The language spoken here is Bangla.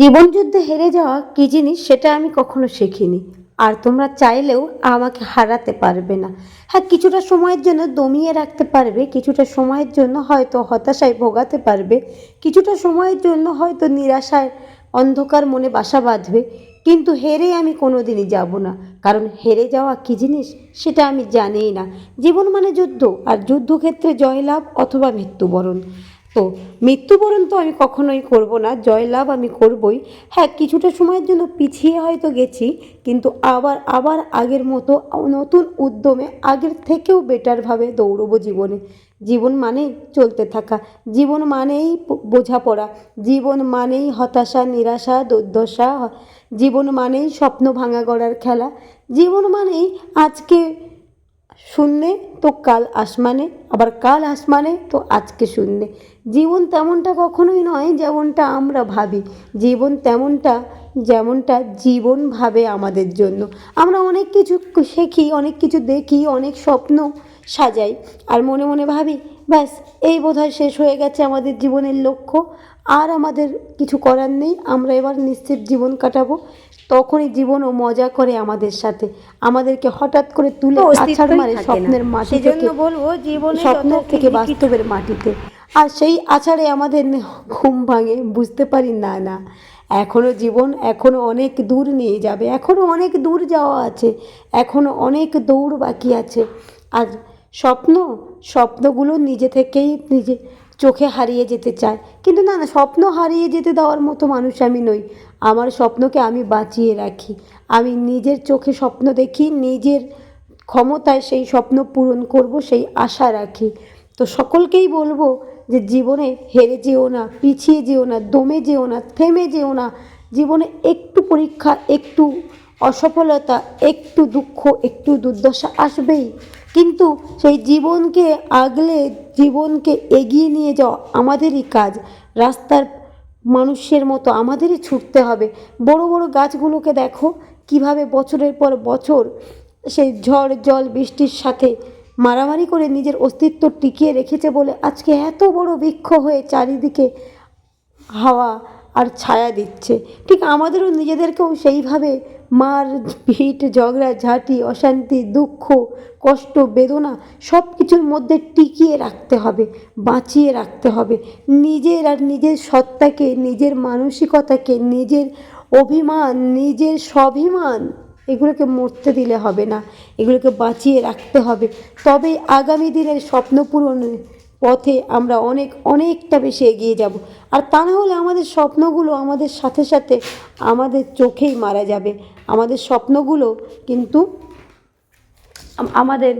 জীবনযুদ্ধে হেরে যাওয়া কী জিনিস সেটা আমি কখনো শিখিনি। আর তোমরা চাইলেও আমাকে হারাতে পারবে না। হ্যাঁ কিছুটা সময়ের জন্য দমিয়ে রাখতে পারবে, কিছুটা সময়ের জন্য হয়তো হতাশায় ভোগাতে পারবে, কিছুটা সময়ের জন্য হয়তো নিরাশায় অন্ধকার মনে বাসা বাঁধবে, কিন্তু হেরে আমি কোনো দিনই যাব না। কারণ হেরে যাওয়া কী জিনিস সেটা আমি জানিই না। জীবন মানে যুদ্ধ, আর যুদ্ধক্ষেত্রে জয়লাভ অথবা মৃত্যুবরণ। তো মৃত্যুবরণ তো আমি কখনোই করব না, জয়লাভ আমি করবই। হ্যাঁ কিছুটা সময়ের জন্য পিছিয়ে হয়তো গেছি, কিন্তু আবার আবার আগের মতো নতুন উদ্যমে আগের থেকেও বেটারভাবে দৌড়বো জীবনে। জীবন মানেই চলতে থাকা, জীবন মানেই বোঝাপড়া, জীবন মানেই হতাশা, নিরাশা, দুর্দশা, জীবন মানেই স্বপ্ন ভাঙা গড়ার খেলা, জীবন মানেই আজকে শূন্যে তো কাল আসমানে, আবার কাল আসমানে তো আজকে শূন্যে। জীবন তেমনটা কখনোই নয় যেমনটা আমরা ভাবি। জীবন তেমনটা, যেমনটা জীবন ভাবে আমাদের জন্য। আমরা অনেক কিছু শেখি, অনেক কিছু দেখি, অনেক স্বপ্ন সাজাই। আর মনে মনে ভাবি, ব্যাস, এই বোধহয় শেষ হয়ে গেছে আমাদের জীবনের লক্ষ্য। আর আমাদের কিছু করার নেই, আমরা এবার নিশ্চিত জীবন কাটাবো। তখনই জীবনও মজা করে আমাদের সাথে। আমাদেরকে হঠাৎ করে তুলে আছাড় মারে স্বপ্নের মাটি থেকে। বলব জীবনে স্বপ্নের থেকে বাস্তবের মাটিতে। আর সেই আছাড়ে আমাদের ঘুম ভাঙে বুঝতে পারি না না। এখনও জীবন এখনও অনেক দূর নিয়ে যাবে। এখনও অনেক দূর যাওয়া আছে। এখনও অনেক দৌড় বাকি আছে। আর স্বপ্ন স্বপ্নগুলো নিজে থেকেই নিজে চোখে হারিয়ে যেতে চায়। কিন্তু না না, স্বপ্ন হারিয়ে যেতে দেওয়ার মতো মানুষ আমি নই। আমার স্বপ্নকে আমি বাঁচিয়ে রাখি। আমি নিজের চোখে স্বপ্ন দেখি, নিজের ক্ষমতায় সেই স্বপ্ন পূরণ করব, সেই আশা রাখি। তো সকলকেই বলব যে জীবনে হেরে যেও না, পিছিয়ে যেও না, দমে যেও না, থেমে যেও না। জীবনে একটু পরীক্ষা, একটু অসফলতা একটু দুঃখ, একটু দুর্দশা আসবেই। কিন্তু সেই জীবনকে আগলে জীবনকে এগিয়ে নিয়ে যাওয়া আমাদেরই কাজ। রাস্তার মানুষের মতো আমাদেরই ছুটতে হবে। বড় বড় গাছগুলোকে দেখো কীভাবে বছরের পর বছর সেই ঝড়, জল, বৃষ্টির সাথে মারামারি করে নিজের অস্তিত্ব টিকিয়ে রেখেছে বলে আজকে এত বড় বৃক্ষ হয়ে চারিদিকে হাওয়া আর ছায়া দিচ্ছে। ঠিক আমাদেরও নিজেদেরকেও সেইভাবে মার ভিট ঝগড়া, ঝাঁটি, অশান্তি, দুঃখ, কষ্ট, বেদনা সব কিছুর মধ্যে টিকিয়ে রাখতে হবে, বাঁচিয়ে রাখতে হবে। নিজের আর নিজের সত্তাকে, নিজের মানসিকতাকে, নিজের অভিমান, নিজের স্বাভিমান, এগুলোকে মরতে দিলে হবে না। এগুলোকে বাঁচিয়ে রাখতে হবে। তবে আগামী দিনের স্বপ্ন পূরণের পথে আমরা অনেক, অনেকটা বেশি এগিয়ে যাব। আর তা না হলে আমাদের স্বপ্নগুলো আমাদের সাথে সাথে আমাদের চোখেই মারা যাবে। আমাদের স্বপ্নগুলো কিন্তু আমাদের